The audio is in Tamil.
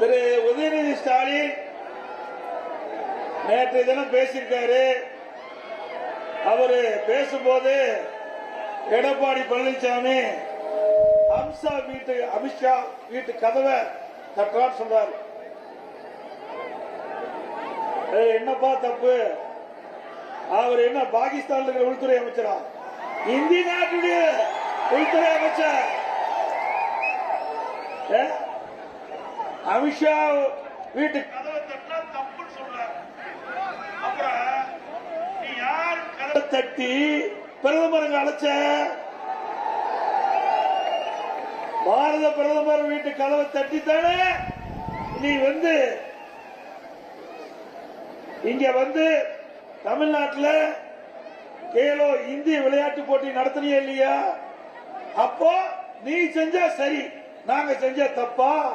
திரு உதயநிதி ஸ்டாலின் நேற்றைய தினம் பேசியிருக்காரு. அவரு பேசும்போது எடப்பாடி பழனிசாமி அம்சா வீட்டு அமித்ஷா வீட்டு கதவை தட்டுறான்னு சொல்றாரு. ஏய், என்னப்பா தப்பு? அவர் என்ன பாகிஸ்தான்ல இருக்கிற உள்துறை அமைச்சரா? இந்திய நாட்டுடைய உள்துறை அமைச்சர் ஏ? அமித்ஷா வீட்டு கதவை தட்டினா தப்புன்னு சொல்றாரு அப்புறம் நீ யார் கதவை தட்டி பிரதமர் அழைச்ச பாரத பிரதமர் வீட்டு கதவை தட்டித்தானே? நீ வந்து இங்க வந்து தமிழ்நாட்டில் கேலோ இந்திய விளையாட்டு போட்டி நடத்தினியா இல்லையா? அப்போ நீ செஞ்சா சரி நாங்க செஞ்சா தப்பா?